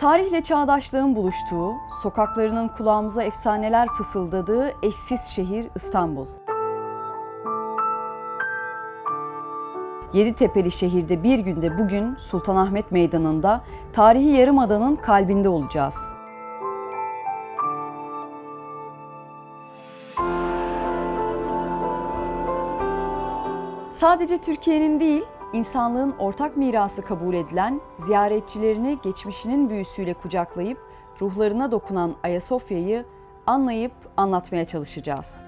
Tarihle çağdaşlığın buluştuğu, sokaklarının kulağımıza efsaneler fısıldadığı eşsiz şehir İstanbul. Yeditepe'li şehirde bir günde bugün Sultanahmet Meydanı'nda tarihi Yarımada'nın kalbinde olacağız. Sadece Türkiye'nin değil, insanlığın ortak mirası kabul edilen, ziyaretçilerini geçmişinin büyüsüyle kucaklayıp ruhlarına dokunan Ayasofya'yı anlayıp anlatmaya çalışacağız.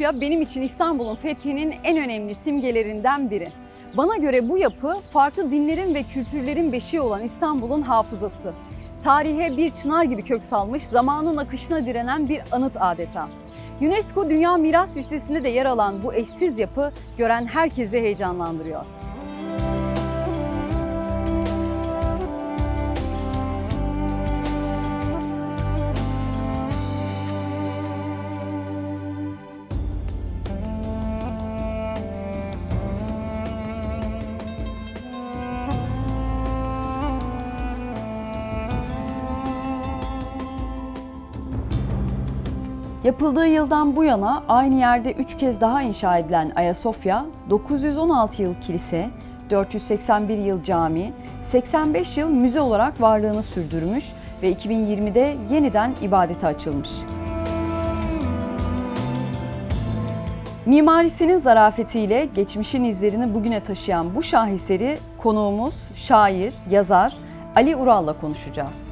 Ayasofya benim için İstanbul'un fethinin en önemli simgelerinden biri. Bana göre bu yapı farklı dinlerin ve kültürlerin beşiği olan İstanbul'un hafızası. Tarihe bir çınar gibi kök salmış, zamanın akışına direnen bir anıt adeta. UNESCO Dünya Miras Listesi'nde de yer alan bu eşsiz yapı gören herkesi heyecanlandırıyor. Yapıldığı yıldan bu yana aynı yerde 3 kez daha inşa edilen Ayasofya, 916 yıl kilise, 481 yıl cami, 85 yıl müze olarak varlığını sürdürmüş ve 2020'de yeniden ibadete açılmış. Mimarisinin zarafetiyle geçmişin izlerini bugüne taşıyan bu şaheseri konuğumuz şair, yazar Ali Ural'la konuşacağız.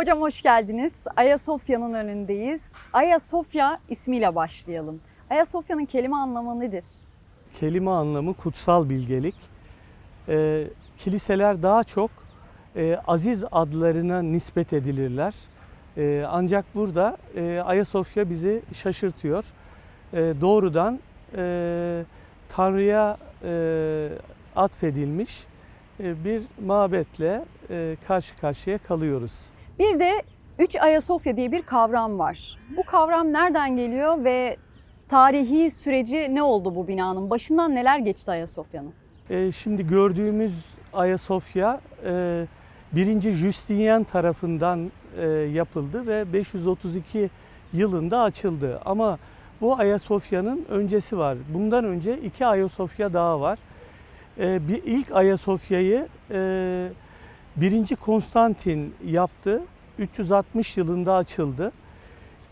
Hocam hoş geldiniz. Ayasofya'nın önündeyiz. Ayasofya ismiyle başlayalım. Ayasofya'nın kelime anlamı nedir? kelime anlamı kutsal bilgelik. Ee, kiliseler daha çok e, aziz adlarına nispet edilirler. Ee, ancak burada e, Ayasofya bizi şaşırtıyor. Ee, doğrudan e, Tanrı'ya e, atfedilmiş e, bir mabetle e, karşı karşıya kalıyoruz. Bir de üç Ayasofya diye bir kavram var. Bu kavram nereden geliyor ve tarihi süreci ne oldu bu binanın? Başından neler geçti Ayasofya'nın? E, şimdi gördüğümüz Ayasofya e, 1. Justinian tarafından e, yapıldı ve 532 yılında açıldı. Ama bu Ayasofya'nın öncesi var. Bundan önce iki Ayasofya daha var. E, bir ilk Ayasofya'yı e, 1. Konstantin yaptı. 360 yılında açıldı.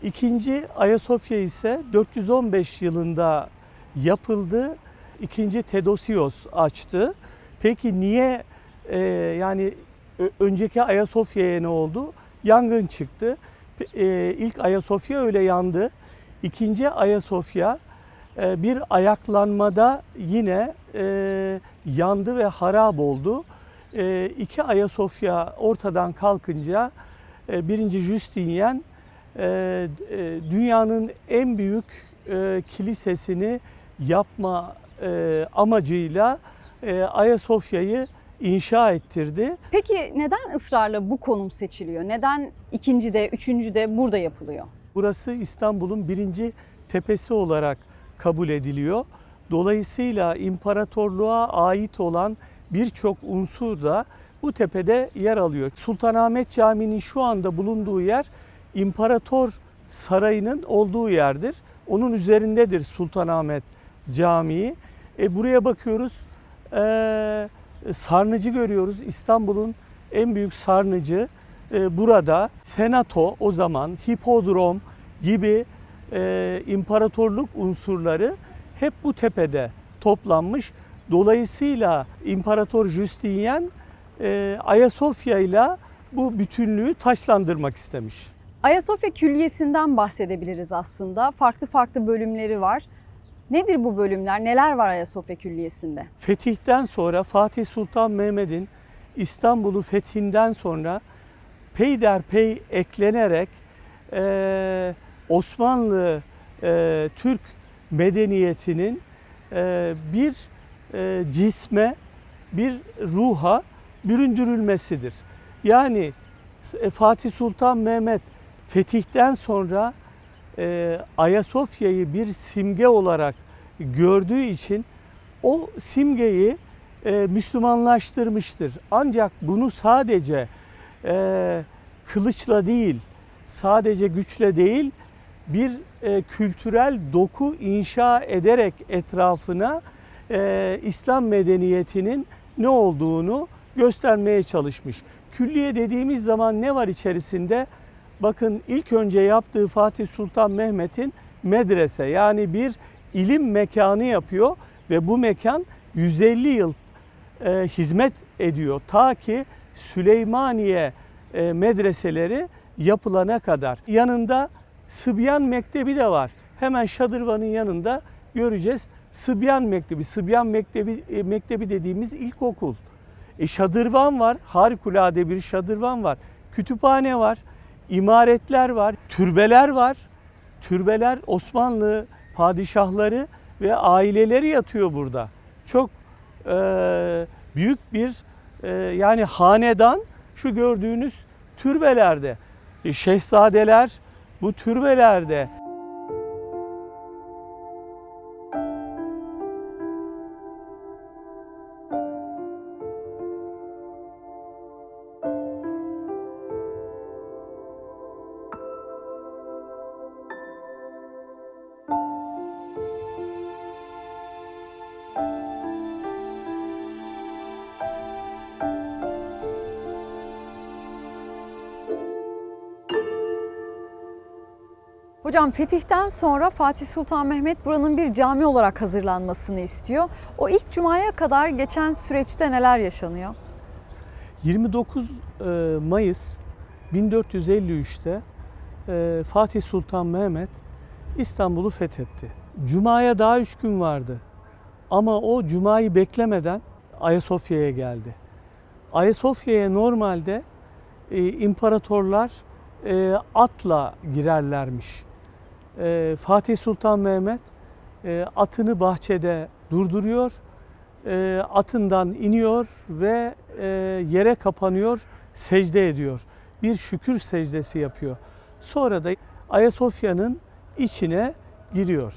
İkinci Ayasofya ise 415 yılında yapıldı. İkinci Tedosios açtı. Peki niye e, yani önceki Ayasofya'ya ne oldu? Yangın çıktı. E, ilk Ayasofya öyle yandı. İkinci Ayasofya e, bir ayaklanmada yine e, yandı ve harap oldu. E, iki Ayasofya ortadan kalkınca e, birinci Justinian e, e, dünyanın en büyük e, kilisesini yapma e, amacıyla e, Ayasofya'yı inşa ettirdi. Peki neden ısrarla bu konum seçiliyor? Neden ikinci de, üçüncü de burada yapılıyor? Burası İstanbul'un birinci tepesi olarak kabul ediliyor. Dolayısıyla imparatorluğa ait olan birçok unsur da bu tepede yer alıyor. Sultanahmet Camii'nin şu anda bulunduğu yer İmparator Sarayı'nın olduğu yerdir. Onun üzerindedir Sultanahmet Camii. E, buraya bakıyoruz. E, sarnıcı görüyoruz. İstanbul'un en büyük sarnıcı e, burada. Senato o zaman hipodrom gibi e, imparatorluk unsurları hep bu tepede toplanmış. Dolayısıyla İmparator Justinian e, Ayasofya ile bu bütünlüğü taçlandırmak istemiş. Ayasofya Külliyesi'nden bahsedebiliriz aslında. Farklı farklı bölümleri var. Nedir bu bölümler? Neler var Ayasofya Külliyesi'nde? Fetihten sonra Fatih Sultan Mehmet'in İstanbul'u fethinden sonra peyderpey eklenerek e, Osmanlı e, Türk medeniyetinin e, bir e, cisme, bir ruha büründürülmesidir. Yani e, Fatih Sultan Mehmet fetihten sonra e, Ayasofya'yı bir simge olarak gördüğü için o simgeyi e, Müslümanlaştırmıştır. Ancak bunu sadece e, kılıçla değil, sadece güçle değil, bir e, kültürel doku inşa ederek etrafına e, İslam medeniyetinin ne olduğunu göstermeye çalışmış. Külliye dediğimiz zaman ne var içerisinde? Bakın ilk önce yaptığı Fatih Sultan Mehmet'in medrese yani bir ilim mekanı yapıyor ve bu mekan 150 yıl e, hizmet ediyor. Ta ki Süleymaniye e, medreseleri yapılana kadar. Yanında Sıbyan Mektebi de var. Hemen Şadırvan'ın yanında göreceğiz. Sıbyan Mektebi, Sıbyan Mektebi, e, Mektebi dediğimiz ilkokul. E, şadırvan var, harikulade bir şadırvan var. Kütüphane var, imaretler var, türbeler var. Türbeler Osmanlı padişahları ve aileleri yatıyor burada. Çok e, büyük bir e, yani hanedan şu gördüğünüz türbelerde. E, şehzadeler bu türbelerde. Hocam fetihten sonra Fatih Sultan Mehmet buranın bir cami olarak hazırlanmasını istiyor. O ilk cumaya kadar geçen süreçte neler yaşanıyor? 29 e, Mayıs 1453'te e, Fatih Sultan Mehmet İstanbul'u fethetti. Cuma'ya daha üç gün vardı. Ama o Cuma'yı beklemeden Ayasofya'ya geldi. Ayasofya'ya normalde e, imparatorlar atla girerlermiş. E, Fatih Sultan Mehmet e, atını bahçede durduruyor, e, atından iniyor ve e, yere kapanıyor, secde ediyor. Bir şükür secdesi yapıyor. Sonra da Ayasofya'nın içine giriyor.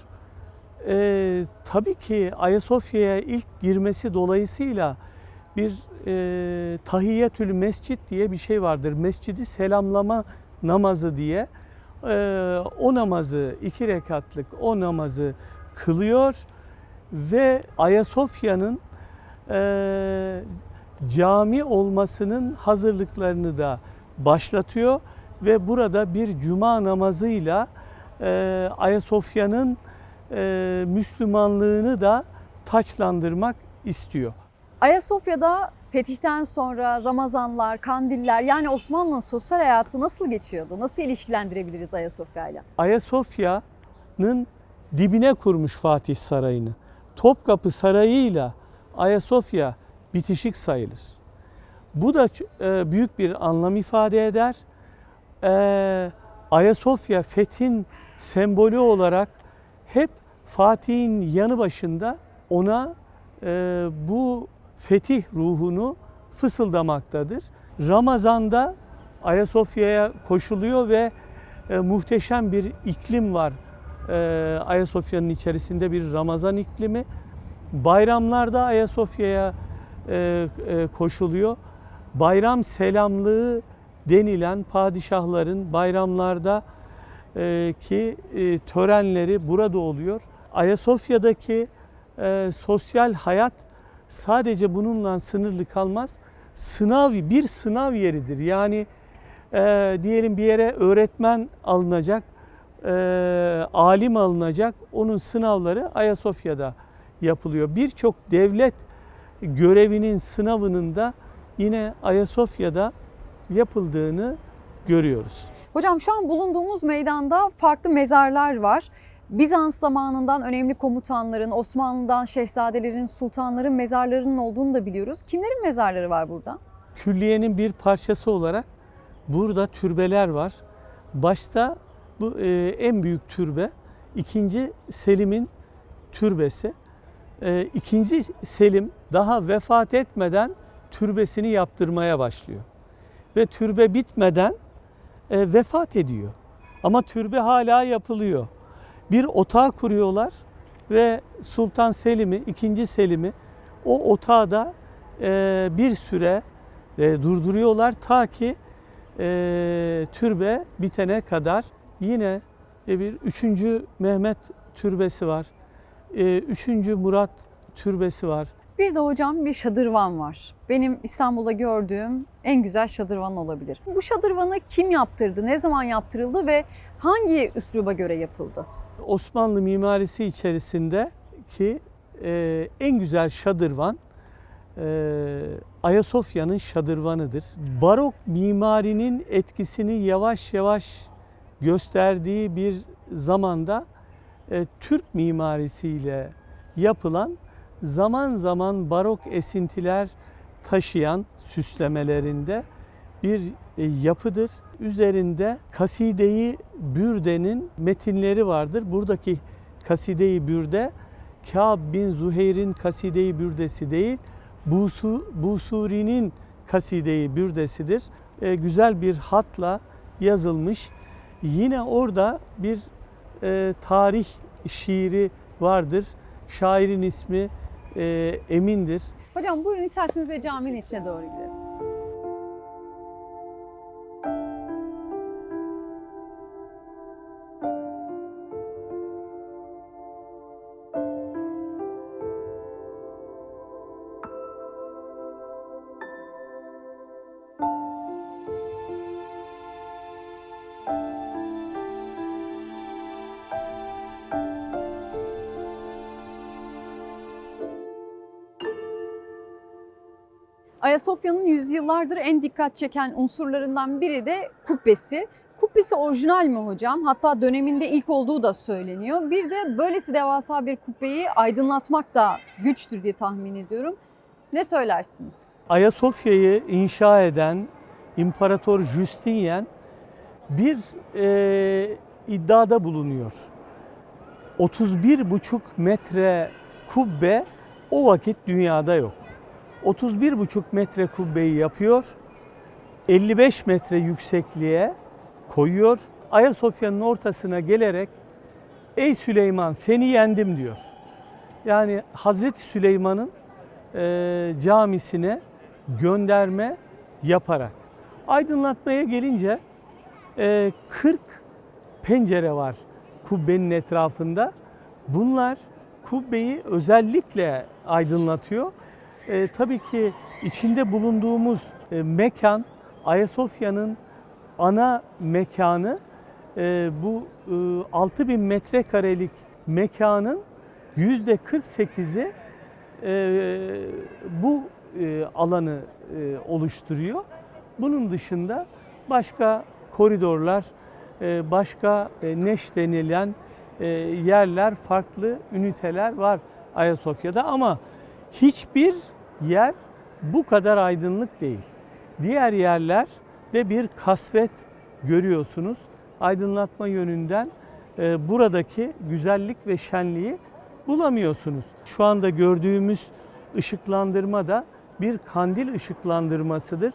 E, tabii ki Ayasofya'ya ilk girmesi dolayısıyla bir e, tahiyyetül mescit diye bir şey vardır. Mescidi selamlama namazı diye. E, o namazı, iki rekatlık o namazı kılıyor ve Ayasofya'nın e, cami olmasının hazırlıklarını da başlatıyor ve burada bir cuma namazıyla e, Ayasofya'nın e, Müslümanlığını da taçlandırmak istiyor. Ayasofya'da fetihten sonra Ramazanlar, kandiller yani Osmanlı'nın sosyal hayatı nasıl geçiyordu? Nasıl ilişkilendirebiliriz Ayasofya'yla? Ayasofya'nın dibine kurmuş Fatih Sarayı'nı. Topkapı Sarayı'yla Ayasofya bitişik sayılır. Bu da e, büyük bir anlam ifade eder. E, Ayasofya fethin sembolü olarak hep Fatih'in yanı başında ona e, bu fetih ruhunu fısıldamaktadır. Ramazan'da Ayasofya'ya koşuluyor ve e, muhteşem bir iklim var. E, Ayasofya'nın içerisinde bir Ramazan iklimi. Bayramlarda Ayasofya'ya e, e, koşuluyor. Bayram selamlığı denilen padişahların bayramlarda e, ki e, törenleri burada oluyor. Ayasofya'daki e, sosyal hayat sadece bununla sınırlı kalmaz. Sınav bir sınav yeridir. Yani e, diyelim bir yere öğretmen alınacak. e, alim alınacak. Onun sınavları Ayasofya'da yapılıyor. Birçok devlet görevinin sınavının da yine Ayasofya'da yapıldığını görüyoruz. Hocam şu an bulunduğumuz meydanda farklı mezarlar var. Bizans zamanından önemli komutanların, Osmanlı'dan şehzadelerin, sultanların mezarlarının olduğunu da biliyoruz. Kimlerin mezarları var burada? Külliyenin bir parçası olarak burada türbeler var. Başta bu e, en büyük türbe, ikinci Selim'in türbesi. E, ikinci Selim daha vefat etmeden türbesini yaptırmaya başlıyor. Ve türbe bitmeden e, vefat ediyor. Ama türbe hala yapılıyor. Bir otağı kuruyorlar ve Sultan Selim'i, ikinci Selim'i o otağı da e, bir süre e, durduruyorlar ta ki e, türbe bitene kadar yine e, bir üçüncü Mehmet türbesi var. E, üçüncü Murat türbesi var. Bir de hocam bir şadırvan var. Benim İstanbul'da gördüğüm en güzel şadırvan olabilir. Bu şadırvanı kim yaptırdı, ne zaman yaptırıldı ve hangi üsluba göre yapıldı? Osmanlı mimarisi içerisinde ki e, en güzel şadırvan e, Ayasofya'nın şadırvanıdır. Barok mimarinin etkisini yavaş yavaş gösterdiği bir zamanda e, Türk mimarisiyle yapılan zaman zaman barok esintiler taşıyan süslemelerinde bir e, yapıdır. Üzerinde Kaside-i Bürde'nin metinleri vardır. Buradaki Kaside-i Bürde Kâb bin Zuhair'in Kaside-i Bürdesi değil, Busu, Busuri'nin Kaside-i Bürdesidir. E, güzel bir hatla yazılmış. Yine orada bir e, tarih şiiri vardır. Şairin ismi e, Emin'dir. Hocam buyurun isterseniz ve caminin içine doğru gidelim. Ayasofya'nın yüzyıllardır en dikkat çeken unsurlarından biri de kubbesi. Kubbesi orijinal mi hocam? Hatta döneminde ilk olduğu da söyleniyor. Bir de böylesi devasa bir kubbeyi aydınlatmak da güçtür diye tahmin ediyorum. Ne söylersiniz? Ayasofya'yı inşa eden İmparator Justinian bir e, iddiada bulunuyor. 31,5 metre kubbe o vakit dünyada yok. 31,5 metre kubbeyi yapıyor. 55 metre yüksekliğe koyuyor. Ayasofya'nın ortasına gelerek Ey Süleyman seni yendim diyor. Yani Hazreti Süleyman'ın e, camisine gönderme yaparak. Aydınlatmaya gelince e, 40 pencere var kubbenin etrafında. Bunlar kubbeyi özellikle aydınlatıyor. E, tabii ki içinde bulunduğumuz e, mekan Ayasofya'nın ana mekanı e, bu e, 6000 metrekarelik mekanın yüzde 48'i e, bu e, alanı e, oluşturuyor. Bunun dışında başka koridorlar, e, başka e, neş denilen e, yerler, farklı üniteler var Ayasofya'da ama hiçbir yer bu kadar aydınlık değil. Diğer yerlerde bir kasvet görüyorsunuz. Aydınlatma yönünden e, buradaki güzellik ve şenliği bulamıyorsunuz. Şu anda gördüğümüz ışıklandırma da bir kandil ışıklandırmasıdır.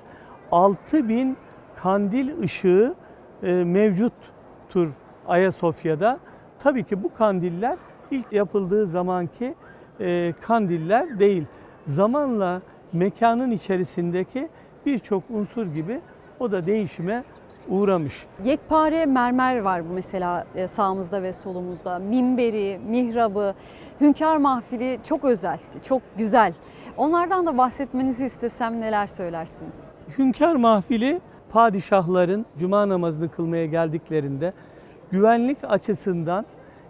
6000 kandil ışığı e, mevcuttur Ayasofya'da. Tabii ki bu kandiller ilk yapıldığı zamanki e, kandiller değil. Zamanla mekanın içerisindeki birçok unsur gibi o da değişime uğramış. Yekpare mermer var bu mesela e, sağımızda ve solumuzda. Minberi, mihrabı, hünkâr mahfili çok özel, çok güzel. Onlardan da bahsetmenizi istesem neler söylersiniz? Hünkâr mahfili padişahların cuma namazını kılmaya geldiklerinde güvenlik açısından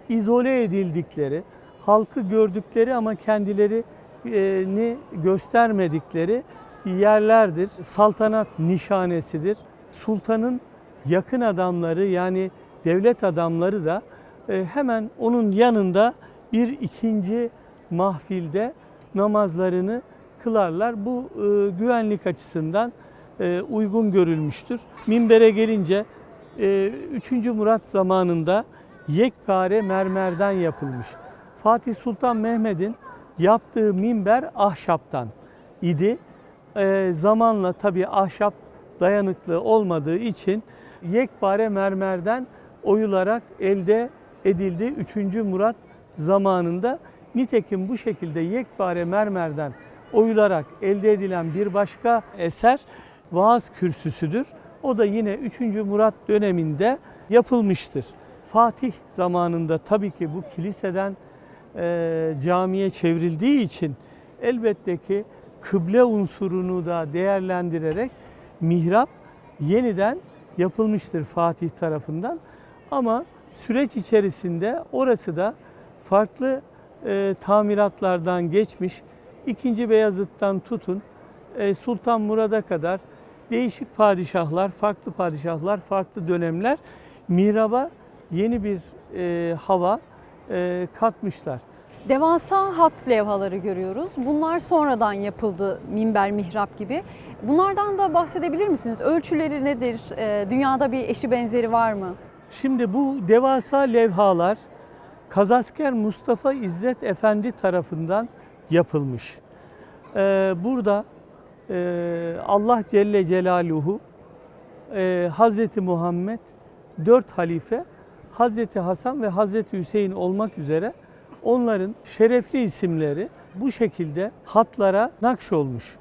izole edildikleri, halkı gördükleri ama kendilerini göstermedikleri yerlerdir. Saltanat nişanesidir. Sultanın yakın adamları yani devlet adamları da e, hemen onun yanında bir ikinci mahfilde namazlarını kılarlar. Bu e, güvenlik açısından e, uygun görülmüştür. Minbere gelince e, 3. Murat zamanında yekpare mermerden yapılmış. Fatih Sultan Mehmet'in yaptığı minber ahşaptan idi. E, zamanla tabi ahşap dayanıklı olmadığı için yekpare mermerden oyularak elde edildi 3. Murat zamanında. Nitekim bu şekilde yekpare mermerden oyularak elde edilen bir başka eser vaaz kürsüsüdür. O da yine 3. Murat döneminde yapılmıştır. Fatih zamanında tabii ki bu kiliseden e, camiye çevrildiği için elbette ki kıble unsurunu da değerlendirerek mihrap yeniden yapılmıştır Fatih tarafından. Ama süreç içerisinde orası da farklı e, tamiratlardan geçmiş. İkinci Beyazıt'tan tutun e, Sultan Murad'a kadar değişik padişahlar, farklı padişahlar, farklı dönemler mihraba yeni bir e, hava katmışlar. Devasa hat levhaları görüyoruz. Bunlar sonradan yapıldı minber, mihrap gibi. Bunlardan da bahsedebilir misiniz? Ölçüleri nedir? Ee, Dünyada bir eşi benzeri var mı? Şimdi bu devasa levhalar Kazasker Mustafa İzzet Efendi tarafından yapılmış. Ee, burada e, Allah Celle Celaluhu e, Hazreti Muhammed dört halife Hazreti Hasan ve Hazreti Hüseyin olmak üzere onların şerefli isimleri bu şekilde hatlara nakşolmuş.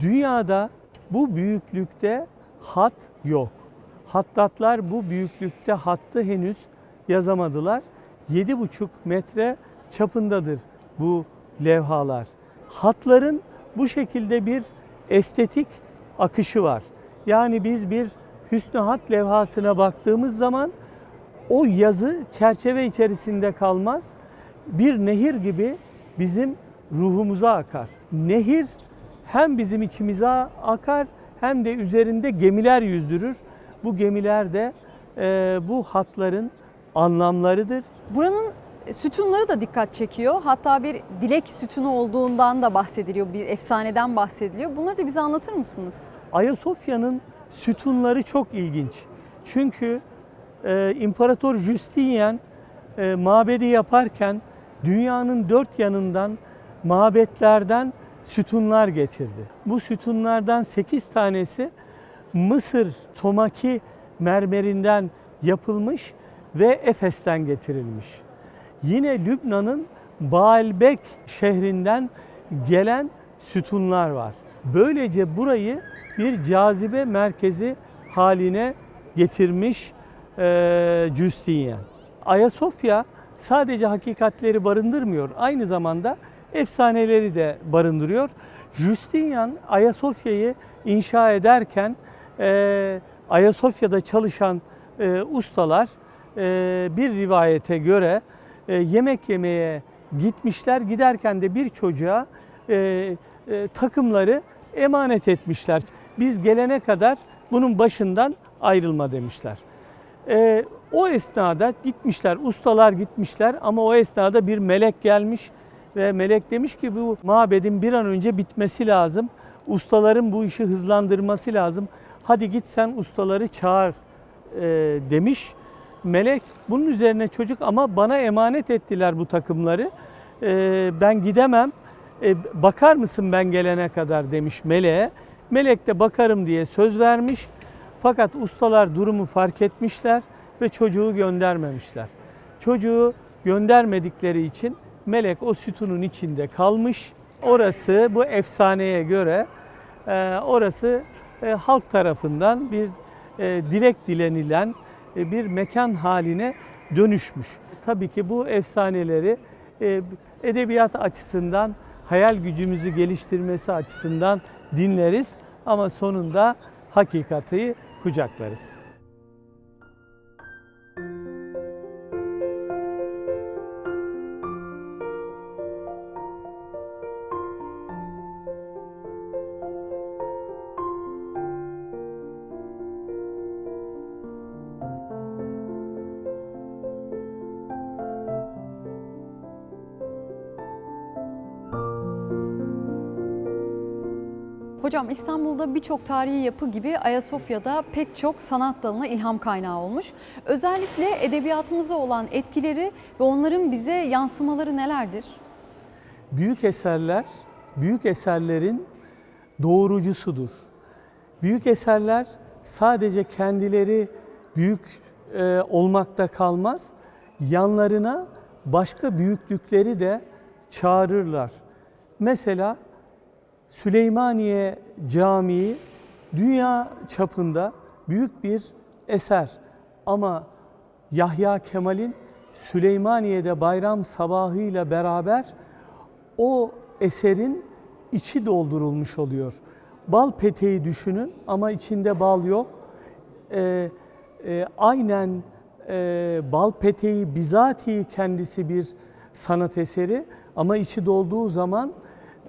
Dünyada bu büyüklükte hat yok. Hattatlar bu büyüklükte hattı henüz yazamadılar. 7,5 metre çapındadır bu levhalar. Hatların bu şekilde bir estetik akışı var. Yani biz bir hüsnü hat levhasına baktığımız zaman o yazı çerçeve içerisinde kalmaz. Bir nehir gibi bizim ruhumuza akar. Nehir hem bizim içimize akar hem de üzerinde gemiler yüzdürür. Bu gemiler de e, bu hatların anlamlarıdır. Buranın sütunları da dikkat çekiyor. Hatta bir dilek sütunu olduğundan da bahsediliyor. Bir efsaneden bahsediliyor. Bunları da bize anlatır mısınız? Ayasofya'nın sütunları çok ilginç. Çünkü e, İmparator Justinian e, mabedi yaparken dünyanın dört yanından mabetlerden sütunlar getirdi. Bu sütunlardan 8 tanesi Mısır Tomaki mermerinden yapılmış ve Efes'ten getirilmiş. Yine Lübnan'ın Baalbek şehrinden gelen sütunlar var. Böylece burayı bir cazibe merkezi haline getirmiş Justinian. Ayasofya sadece hakikatleri barındırmıyor, aynı zamanda efsaneleri de barındırıyor. Justinian Ayasofya'yı inşa ederken e, Ayasofya'da çalışan e, ustalar e, bir rivayete göre e, yemek yemeye gitmişler. Giderken de bir çocuğa e, e, takımları emanet etmişler. Biz gelene kadar bunun başından ayrılma demişler. E, o esnada gitmişler, ustalar gitmişler ama o esnada bir melek gelmiş ve melek demiş ki bu mabedin bir an önce bitmesi lazım. Ustaların bu işi hızlandırması lazım. Hadi git sen ustaları çağır e, demiş. Melek bunun üzerine çocuk ama bana emanet ettiler bu takımları. E, ben gidemem. E, bakar mısın ben gelene kadar demiş meleğe. Melek de bakarım diye söz vermiş. Fakat ustalar durumu fark etmişler ve çocuğu göndermemişler. Çocuğu göndermedikleri için melek o sütunun içinde kalmış. Orası bu efsaneye göre e, orası e, halk tarafından bir e, dilek dilenilen e, bir mekan haline dönüşmüş. Tabii ki bu efsaneleri e, edebiyat açısından, hayal gücümüzü geliştirmesi açısından dinleriz ama sonunda hakikati kucaklarız. Hocam İstanbul'da birçok tarihi yapı gibi Ayasofya'da pek çok sanat dalına ilham kaynağı olmuş. Özellikle edebiyatımıza olan etkileri ve onların bize yansımaları nelerdir? Büyük eserler, büyük eserlerin doğurucusudur. Büyük eserler sadece kendileri büyük e, olmakta kalmaz, yanlarına başka büyüklükleri de çağırırlar. Mesela Süleymaniye Camii dünya çapında büyük bir eser ama Yahya Kemal'in Süleymaniye'de bayram sabahıyla beraber o eserin içi doldurulmuş oluyor. Bal peteği düşünün ama içinde bal yok. Ee, e, aynen e, bal peteği bizatihi kendisi bir sanat eseri ama içi dolduğu zaman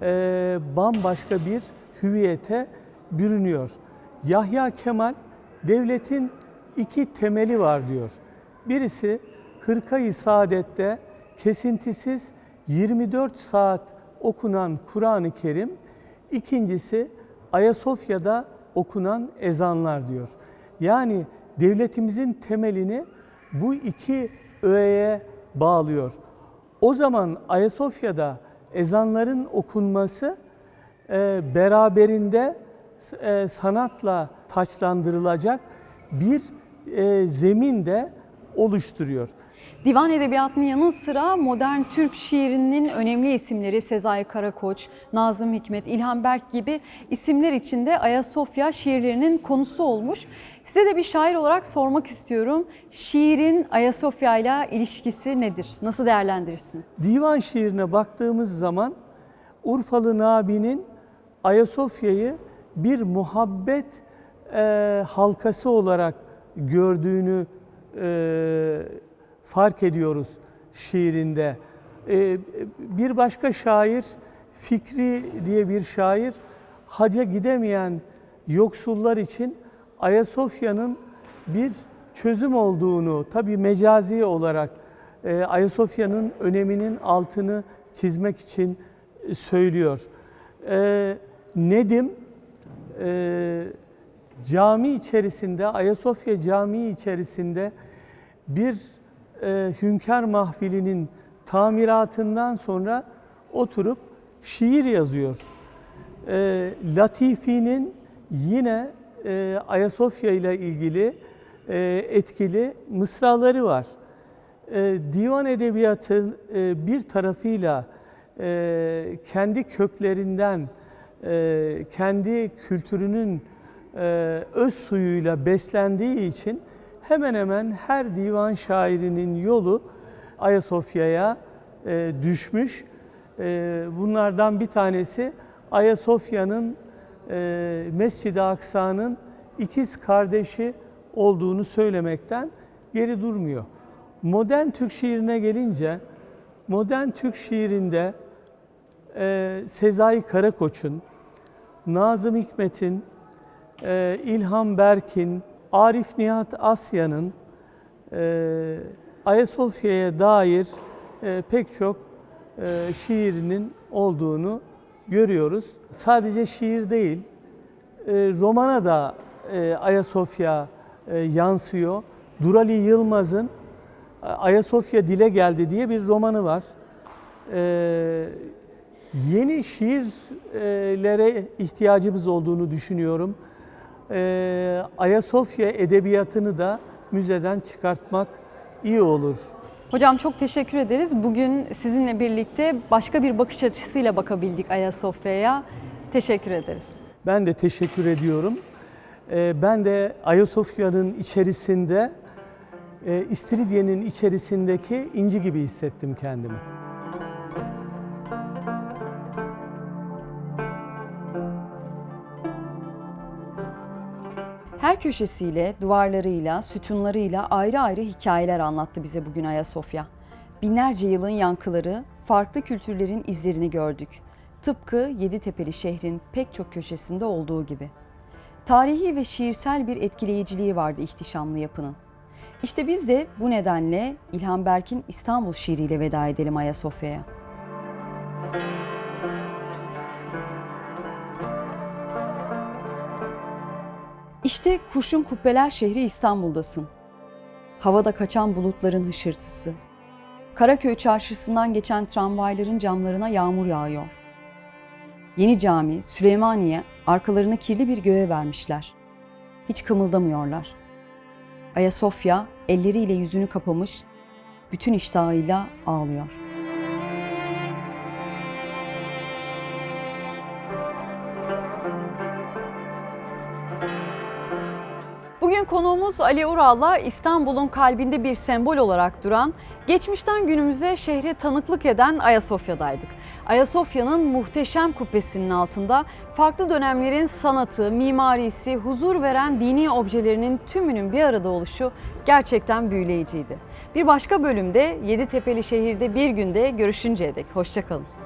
e, bambaşka bir hüviyete bürünüyor. Yahya Kemal devletin iki temeli var diyor. Birisi Hırkayı Saadet'te kesintisiz 24 saat okunan Kur'an-ı Kerim, ikincisi Ayasofya'da okunan ezanlar diyor. Yani devletimizin temelini bu iki öğeye bağlıyor. O zaman Ayasofya'da ezanların okunması e, beraberinde e, sanatla taçlandırılacak bir e, zemin de oluşturuyor. Divan edebiyatının yanı sıra modern Türk şiirinin önemli isimleri Sezai Karakoç, Nazım Hikmet, İlhan Berk gibi isimler içinde Ayasofya şiirlerinin konusu olmuş. Size de bir şair olarak sormak istiyorum. Şiirin Ayasofya ile ilişkisi nedir? Nasıl değerlendirirsiniz? Divan şiirine baktığımız zaman Urfalı Nabi'nin Ayasofya'yı bir muhabbet e, halkası olarak gördüğünü e, fark ediyoruz şiirinde. E, bir başka şair, Fikri diye bir şair, haca gidemeyen yoksullar için Ayasofya'nın bir çözüm olduğunu, tabii mecazi olarak e, Ayasofya'nın öneminin altını çizmek için söylüyor. E, Nedim e, cami içerisinde, Ayasofya Camii içerisinde bir e, hünkâr mahfilinin tamiratından sonra oturup şiir yazıyor. E, Latifi'nin yine e, Ayasofya ile ilgili e, etkili mısraları var. E, divan edebiyatı e, bir tarafıyla e, kendi köklerinden, e, kendi kültürünün e, öz suyuyla beslendiği için hemen hemen her divan şairinin yolu Ayasofya'ya e, düşmüş. E, bunlardan bir tanesi Ayasofya'nın e, Mescid-i Aksa'nın ikiz kardeşi olduğunu söylemekten geri durmuyor. Modern Türk şiirine gelince, modern Türk şiirinde e, Sezai Karakoç'un, Nazım Hikmet'in, e, İlhan Berk'in, Arif Nihat Asya'nın e, Ayasofya'ya dair e, pek çok e, şiirinin olduğunu görüyoruz. Sadece şiir değil, e, romana da e, Ayasofya e, yansıyor. Durali Yılmaz'ın e, Ayasofya dile geldi diye bir romanı var. E, yeni şiirlere ihtiyacımız olduğunu düşünüyorum. E, Ayasofya edebiyatını da müzeden çıkartmak iyi olur. Hocam çok teşekkür ederiz. Bugün sizinle birlikte başka bir bakış açısıyla bakabildik Ayasofya'ya. Teşekkür ederiz. Ben de teşekkür ediyorum. E, ben de Ayasofya'nın içerisinde, e, İstiridye'nin içerisindeki inci gibi hissettim kendimi. Köşesiyle, duvarlarıyla, sütunlarıyla ayrı ayrı hikayeler anlattı bize bugün Ayasofya. Binlerce yılın yankıları, farklı kültürlerin izlerini gördük. Tıpkı Yeditepe'li şehrin pek çok köşesinde olduğu gibi. Tarihi ve şiirsel bir etkileyiciliği vardı ihtişamlı yapının. İşte biz de bu nedenle İlhan Berk'in İstanbul şiiriyle veda edelim Ayasofya'ya. İşte kurşun kubbeler şehri İstanbul'dasın. Havada kaçan bulutların hışırtısı. Karaköy çarşısından geçen tramvayların camlarına yağmur yağıyor. Yeni cami, Süleymaniye arkalarını kirli bir göğe vermişler. Hiç kımıldamıyorlar. Ayasofya elleriyle yüzünü kapamış, bütün iştahıyla ağlıyor. Konuğumuz Ali Ural'la İstanbul'un kalbinde bir sembol olarak duran, geçmişten günümüze şehre tanıklık eden Ayasofya'daydık. Ayasofya'nın muhteşem kubbesinin altında farklı dönemlerin sanatı, mimarisi, huzur veren dini objelerinin tümünün bir arada oluşu gerçekten büyüleyiciydi. Bir başka bölümde Yeditepe'li şehirde bir günde görüşünceye dek hoşçakalın.